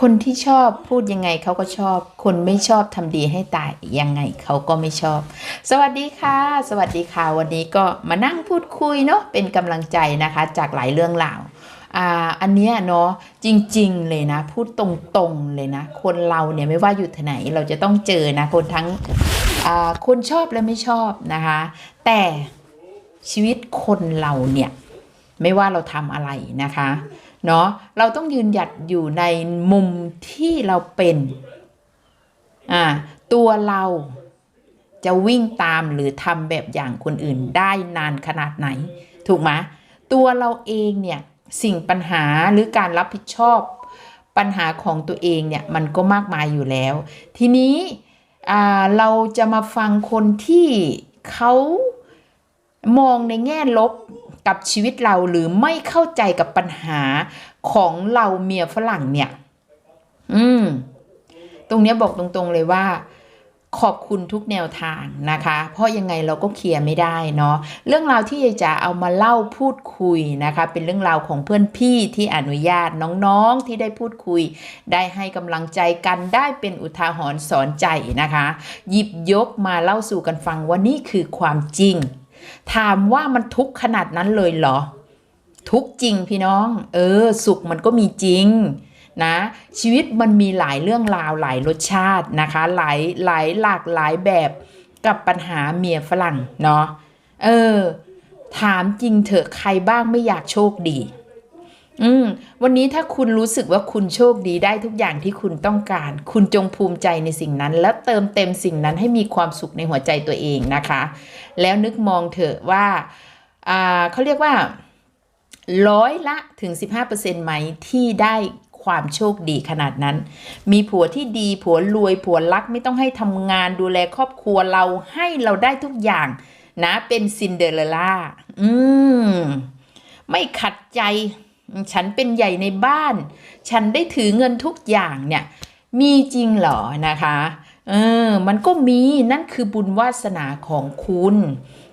คนที่ชอบพูดยังไงเขาก็ชอบ คนไม่ชอบทำดีให้ตายยังไงเขาก็ไม่ชอบ สวัสดีค่ะ สวัสดีค่ะ วันนี้ก็มานั่งพูดคุยเนาะเป็นกำลังใจนะคะ จากหลายเรื่องราวอ่าอันเนี้ยเนาะจริงๆเลยนะ พูดตรงๆเลยนะ คนเราเนี่ยไม่ว่าอยู่ที่ไหนเราจะต้องเจอนะ คนทั้งอ่าคนชอบและไม่ชอบนะคะ แต่ชีวิตคนเราเนี่ย ไม่ว่าเราทำอะไรนะคะ เนาะเราต้องยืนหยัดอยู่ในมุมที่เราเป็นอ่าตัวเราจะวิ่งตามหรือทำแบบอย่างคนอื่นได้นานขนาดไหน ถูกไหมตัวเราเองเนี่ยสิ่งปัญหาหรือการรับผิดชอบ ปัญหาของตัวเองเนี่ยมันก็มากมายอยู่แล้ว ทีนี้อ่าเราจะมาฟังคนที่เขามองในแง่ลบ กับชีวิตเราหรือไม่เข้าใจกับปัญหาของเราเมียฝรั่งเนี่ย อืม ตรงนี้บอกตรงๆเลยว่า ขอบคุณทุกแนวทางนะคะ เพราะยังไงเราก็เคลียร์ไม่ได้เนาะเรื่องราวที่ยายจ๋าเอามาเล่าพูดคุยนะคะ เป็นเรื่องราวของเพื่อนพี่ที่อนุญาตน้องๆที่ได้พูดคุย ได้ให้กำลังใจกันได้เป็นอุทาหรณ์สอนใจนะคะ หยิบยกมาเล่าสู่กันฟังว่านี่คือความจริง ถามว่ามันทุกข์ขนาดนั้นเลยเหรอ ทุกจริงพี่น้อง เออ สุขมันก็มีจริงนะชีวิตมันมีหลายเรื่องราวหลายรสชาตินะคะ หลายหลายหลากหลายแบบกับปัญหาเมียฝรั่งเนาะเออ ถามจริงเถอะใครบ้างไม่อยากโชคดี อืมวันนี้ถ้าคุณรู้สึกว่าคุณโชคดีได้ทุกอย่างที่คุณต้องการ คุณจงภูมิใจในสิ่งนั้น แล้วเติมเต็มสิ่งนั้นให้มีความสุขในหัวใจตัวเองนะคะ แล้วนึกมองเถอะว่าอ่าเขาเรียกว่าร้อยละถึง 15%ไหมที่ได้ความโชคดีขนาดนั้น มีผัวที่ดีผัวรวยผัวรักไม่ต้องให้ทำงานดูแลครอบครัวเราให้เราได้ทุกอย่างนะเป็นซินเดอเรลล่าอืมไม่ขัดใจ ฉันเป็นใหญ่ในบ้าน ฉันได้ถือเงินทุกอย่างเนี่ย มีจริงเหรอนะคะเออมันก็มีนั่นคือบุญวาสนาของคุณ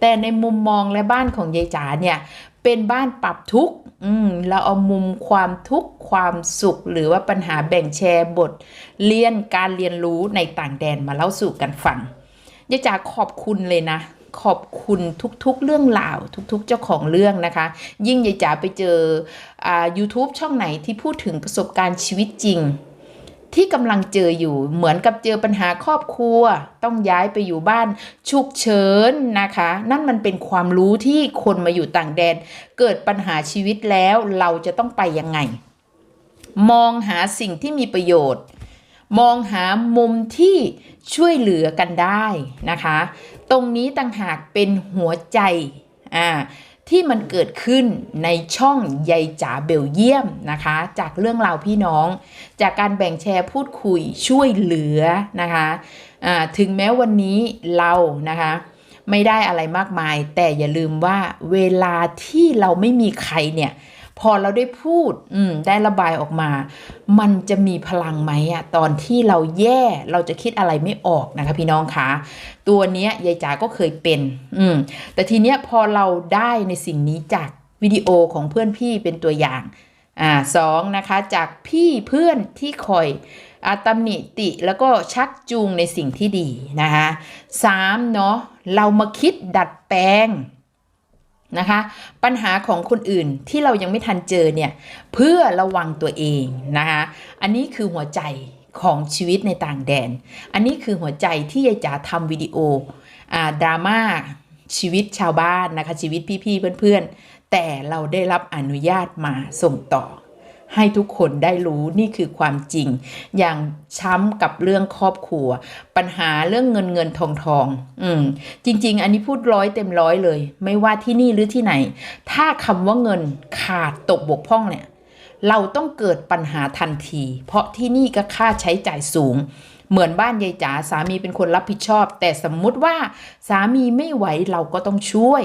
แต่ในมุมมองและบ้านของยายจ๋าเนี่ย เป็นบ้านปรับทุกข์อืมเราเอามุมความทุกข์ความสุข หรือว่าปัญหาแบ่งแชร์บท เรียนการเรียนรู้ในต่างแดนมาเล่าสู่กันฟังยายจ๋าขอบคุณเลยนะ ขอบคุณทุกๆ เรื่องราว ทุกๆ เจ้าของเรื่องนะคะ ยิ่งยายจ๋าไปเจออ่า YouTube ช่องไหนที่พูดถึงประสบการณ์ชีวิตจริง ที่กำลังเจออยู่เหมือนกับเจอปัญหาครอบครัว ต้องย้ายไปอยู่บ้านฉุกเฉินนะคะ นั่นมันเป็นความรู้ที่คนมาอยู่ต่างแดน เกิดปัญหาชีวิตแล้วเราจะต้องไปยังไง มองหาสิ่งที่มีประโยชน์มองหามุมที่ช่วยเหลือกันได้นะคะ ตรงนี้ต่างหากเป็นหัวใจอ่าที่มันเกิดขึ้นในช่องยายจ๋าเบลเยียมนะคะ จากเรื่องราวพี่น้อง จากการแบ่งแชร์พูดคุยช่วยเหลือนะคะอ่าถึงแม้วันนี้เรานะคะ ไม่ได้อะไรมากมาย แต่อย่าลืมว่าเวลาที่เราไม่มีใครเนี่ย พอเราได้พูดอืมได้ระบายออกมา มันจะมีพลังไหมอะตอนที่เราแย่เราจะคิดอะไรไม่ออกนะคะพี่น้องคะตัวเนี้ยยายจ๋าก็เคยเป็น อืมแต่ทีเนี้ยพอเราได้ในสิ่งนี้จากวิดีโอของเพื่อนพี่เป็นตัวอย่างอ่าสองนะคะจากพี่เพื่อนที่คอยอาตำหนิติแล้วก็ชักจูงในสิ่งที่ดีนะคะสามเนาะเรามาคิดดัดแปลง นะคะ ปัญหาของคนอื่นที่เรายังไม่ทันเจอเนี่ยเพื่อระวังตัวเองนะคะอันนี้คือหัวใจของชีวิตในต่างแดน อันนี้คือหัวใจที่ยายจ๋าทำวิดีโออดราม่าชีวิตชาวบ้านนะคะชีวิตพี่ๆเพื่อนๆ แต่เราได้รับอนุญาตมาส่งต่อ ให้ทุกคนได้รู้นี่คือความจริง อย่างช้ำกับเรื่องครอบครัว ปัญหาเรื่องเงินเงินทองทองอืมจริง ๆ อันนี้พูดร้อยเต็มร้อยเลย ไม่ว่าที่นี่หรือที่ไหน ถ้าคำว่าเงินขาดตกบกพร่องเนี่ย เราต้องเกิดปัญหาทันที เพราะที่นี่ก็ค่าใช้จ่ายสูงเหมือนบ้านยายจ๋าสามีเป็นคนรับผิดชอบ แต่สมมุติว่าสามีไม่ไหวเราก็ต้องช่วย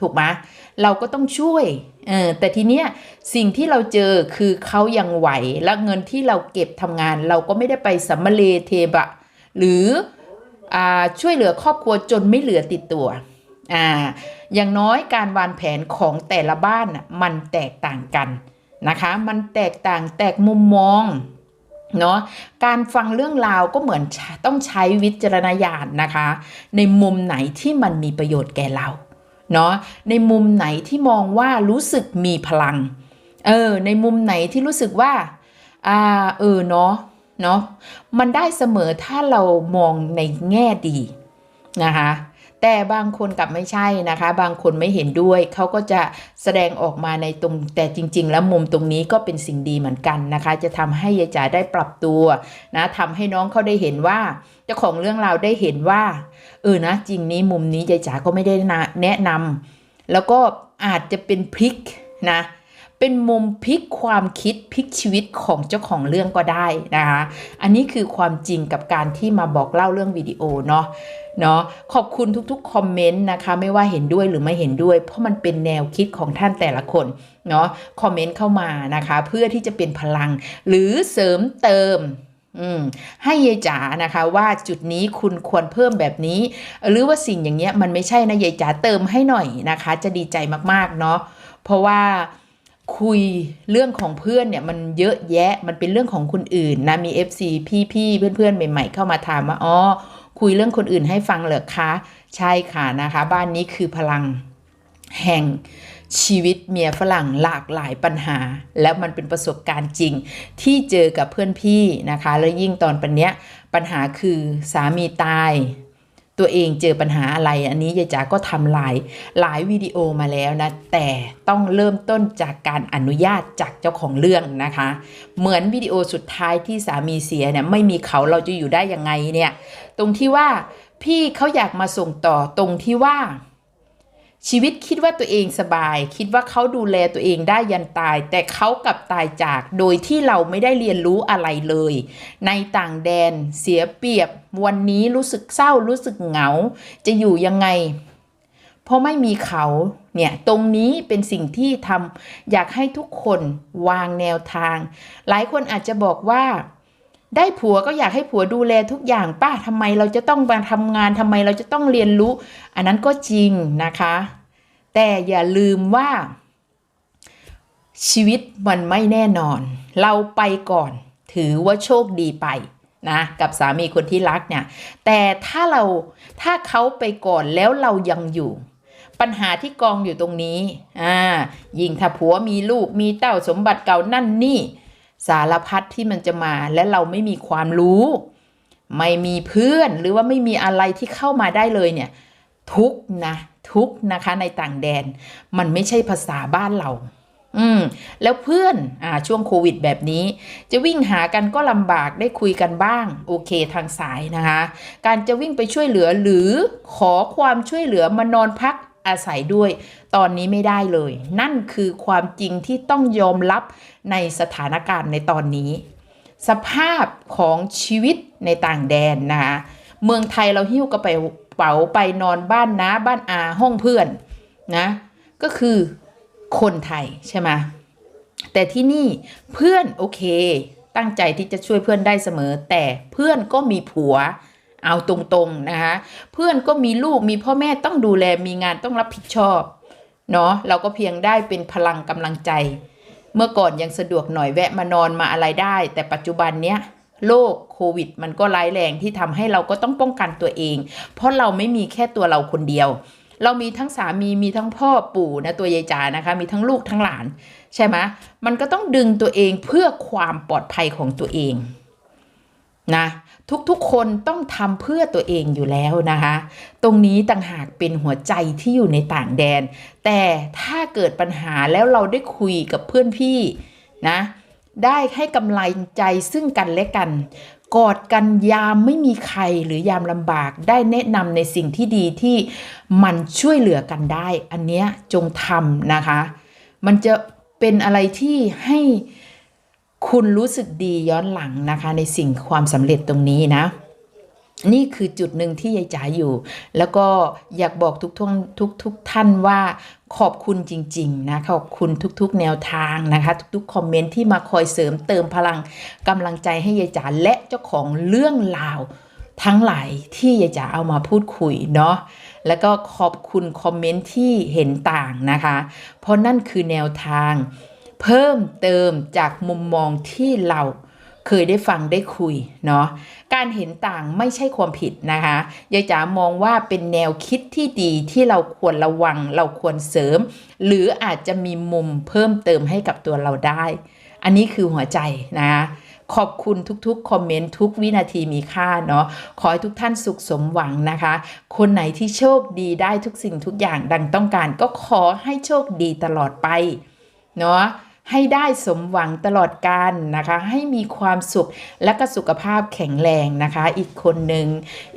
ถูกไหมเราก็ต้องช่วยเออแต่ทีเนี้ยสิ่งที่เราเจอคือเขายังไหวและเงินที่เราเก็บทำงาน เราก็ไม่ได้ไปสัมมเลเทบะ หรืออช่วยเหลือครอบครัวจนไม่เหลือติดตัวอ่าอย่างน้อยการวางแผนของแต่ละบ้านน่ะมันแตกต่างกันนะคะ มันแตกต่างแตกมุมมองเนาะการฟังเรื่องราวก็เหมือนต้องใช้วิจารณญาณนะคะ ในมุมไหนที่มันมีประโยชน์แก่เรา เนาะในมุมไหนที่มองว่ารู้สึกมีพลัง เออ ในมุมไหนที่รู้สึกว่าอ่าเออเนาะเนาะมันได้เสมอถ้าเรามองในแง่ดีนะคะแต่บางคนกลับไม่ใช่นะคะ บางคนไม่เห็นด้วย เขาก็จะแสดงออกมาในตรงแต่จริง ๆ แล้วมุมตรงนี้ก็เป็นสิ่งดีเหมือนกันนะคะ จะทำให้ยายจ๋าได้ปรับตัวนะทำให้น้องเขาได้เห็นว่า จ้าของเรื่องราวได้เห็นว่าเออนะจริงนี้มุมนี้ยายจ๋าก็ไม่ได้นแนะนำแล้วก็อาจจะเป็นพลิกนะเป็นมุมพลิกความคิดพลิกชีวิตของเจ้าของเรื่องก็ได้นะคะอันนี้คือความจริงกับการที่มาบอกเล่าเรื่องวิดีโอเนาะเนาะขอบคุณทุกๆคอมเมนต์นะคะไม่ว่าเห็นด้วยหรือไม่เห็นด้วย เพราะมันเป็นแนวคิดของท่านแต่ละคนเนาะคอมเมนต์เข้ามานะคะ เพื่อที่จะเป็นพลัง หรือเสริมเติม ให้ยายจ๋านะคะว่าจุดนี้คุณควรเพิ่มแบบนี้ หรือว่าสิ่งอย่างเงี้ยมันไม่ใช่นะยายจ๋าเติมให้หน่อยนะคะ จะดีใจมากๆเนาะเพราะว่าคุยเรื่องของเพื่อนเนี่ยมันเยอะแยะมันเป็นเรื่องของคนอื่นนะมี FC พี่ๆเพื่อนๆใหม่ ๆ เข้ามาถามว่าอ๋อคุยเรื่องคนอื่นให้ฟังเหรอคะ ใช่ค่ะนะคะ บ้านนี้คือพลังแห่ง ชีวิตเมียฝรั่งหลากหลายปัญหา แล้วมันเป็นประสบการณ์จริง ที่เจอกับเพื่อนพี่นะคะ แล้วยิ่งตอนปันเนี้ยปัญหาคือสามีตาย ตัวเองเจอปัญหาอะไรอันนี้ยายจ๋าก็ทำหลายหลายวิดีโอมาแล้วนะ แต่ต้องเริ่มต้นจากการอนุญาตจากเจ้าของเรื่องนะคะ เหมือนวิดีโอสุดท้ายที่สามีเสียเนี่ยไม่มีเขาเราจะอยู่ได้ยังไงเนี่ย ตรงที่ว่าพี่เขาอยากมาส่งต่อตรงที่ว่า ชีวิตคิดว่าตัวเองสบาย คิดว่าเขาดูแลตัวเองได้ยันตาย แต่เขากลับตายจากโดยที่เราไม่ได้เรียนรู้อะไรเลย ในต่างแดนเสียเปรียบ วันนี้รู้สึกเศร้ารู้สึกเหงา จะอยู่ยังไง เพราะไม่มีเขาเนี่ยตรงนี้เป็นสิ่งที่ทำอยากให้ทุกคนวางแนวทาง หลายคนอาจจะบอกว่า ได้ผัวก็อยากให้ผัวดูแลทุกอย่างป้าทำไมเราจะต้องมาทำงานทำไมเราจะต้องเรียนรู้ อันนั้นก็จริงนะคะ แต่อย่าลืมว่า ชีวิตมันไม่แน่นอน เราไปก่อน ถือว่าโชคดีไปนะกับสามีคนที่รักเนี่ย แต่ถ้าเราถ้าเขาไปก่อนแล้วเรายังอยู่ ปัญหาที่กองอยู่ตรงนี้อ่ายิ่งถ้าผัวมีลูกมีเต้าสมบัติเก่านั่นนี่ สารพัดที่มันจะมาและเราไม่มีความรู้ ไม่มีเพื่อนหรือว่าไม่มีอะไรที่เข้ามาได้เลยเนี่ย ทุกนะทุกนะคะในต่างแดน มันไม่ใช่ภาษาบ้านเรา อืม แล้วเพื่อนอ่าช่วงโควิดแบบนี้ จะวิ่งหากันก็ลำบากได้คุยกันบ้าง โอเคทางสายนะคะ การจะวิ่งไปช่วยเหลือหรือขอความช่วยเหลือมานอนพัก อาศัยด้วย ตอนนี้ไม่ได้เลย นั่นคือความจริงที่ต้องยอมรับในสถานการณ์ในตอนนี้ สภาพของชีวิตในต่างแดนนะคะเมืองไทยเราหิ้วกระเป๋าไปนอนบ้านนะบ้านอาห้องเพื่อนนะก็คือคนไทยใช่ไหมแต่ที่นี่เพื่อนโอเค ตั้งใจที่จะช่วยเพื่อนได้เสมอ แต่เพื่อนก็มีผัว เอาตรงๆนะคะเพื่อนก็มีลูกมีพ่อแม่ต้องดูแลมีงานต้องรับผิดชอบเนาะเราก็เพียงได้เป็นพลังกำลังใจ เมื่อก่อนยังสะดวกหน่อยแวะมานอนมาอะไรได้ แต่ปัจจุบันเนี้ยโรคโควิด มันก็ร้ายแรงที่ทำให้เราก็ต้องป้องกันตัวเอง เพราะเราไม่มีแค่ตัวเราคนเดียว เรามีทั้งสามีมีทั้งพ่อปู่นะตัวยายจ๋านะคะ มีทั้งลูกทั้งหลาน ใช่ไหมมันก็ต้องดึงตัวเองเพื่อความปลอดภัยของตัวเองนะ ทุกๆ คนต้องทำเพื่อตัวเองอยู่แล้วนะคะ ตรงนี้ต่างหากเป็นหัวใจที่อยู่ในต่างแดน แต่ถ้าเกิดปัญหาแล้วเราได้คุยกับเพื่อนพี่นะ ได้ให้กำลังใจซึ่งกันและกัน กอดกันยามไม่มีใครหรือยามลำบากได้แนะนำในสิ่งที่ดีที่มันช่วยเหลือกันได้ อันเนี้ยจงทำนะคะ มันจะเป็นอะไรที่ให้ คุณรู้สึกดีย้อนหลังนะคะในสิ่งความสำเร็จตรงนี้นะ นี่คือจุดหนึ่งที่ยายจ๋าอยู่ แล้วก็อยากบอกทุกท่านทุกทุกท่านว่าขอบคุณจริง ๆ นะขอบคุณทุกๆ แนวทางนะคะ ทุกๆ คอมเมนต์ที่มาคอยเสริมเติมพลังกำลังใจให้ยายจ๋าและเจ้าของเรื่องราวทั้งหลายที่ยายจ๋าเอามาพูดคุยเนาะแล้วก็ขอบคุณคอมเมนต์ที่เห็นต่างนะคะ เพราะนั่นคือแนวทาง เพิ่มเติมจากมุมมองที่เราเคยได้ฟังได้คุยเนาะการเห็นต่างไม่ใช่ความผิดนะคะยายจ๋ามองว่าเป็นแนวคิดที่ดีที่เราควรระวังเราควรเสริม หรืออาจจะมีมุมเพิ่มเติมให้กับตัวเราได้ อันนี้คือหัวใจนะขอบคุณทุกๆ คอมเมนต์ ทุกวินาทีมีค่าเนาะขอให้ทุกท่านสุขสมหวังนะคะ คนไหนที่โชคดีได้ทุกสิ่งทุกอย่างดังต้องการ ก็ขอให้โชคดีตลอดไปเนาะ ให้ได้สมหวังตลอดกาลนะคะ ให้มีความสุขและก็สุขภาพแข็งแรงนะคะ อีกคนหนึ่ง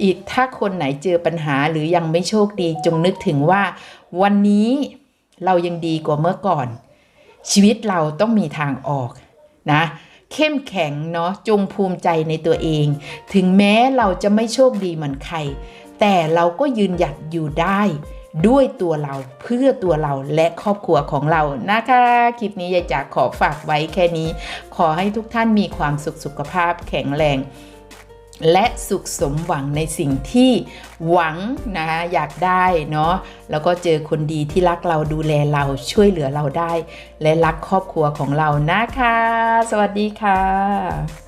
อีกถ้าคนไหนเจอปัญหาหรือยังไม่โชคดีจงนึกถึงว่า วันนี้เรายังดีกว่าเมื่อก่อน ชีวิตเราต้องมีทางออกนะเข้มแข็งเนาะจงภูมิใจในตัวเอง ถึงแม้เราจะไม่โชคดีเหมือนใคร แต่เราก็ยืนหยัดอยู่ได้ ด้วยตัวเราเพื่อตัวเราและครอบครัวของเรานะคะ คลิปนี้ยายจ๋าขอฝากไว้แค่นี้ ขอให้ทุกท่านมีความสุขสุขภาพแข็งแรง และสุขสมหวังในสิ่งที่หวังนะคะอยากได้เนาะแล้วก็เจอคนดีที่รักเราดูแลเราช่วยเหลือเราได้ และรักครอบครัวของเรานะคะ สวัสดีค่ะ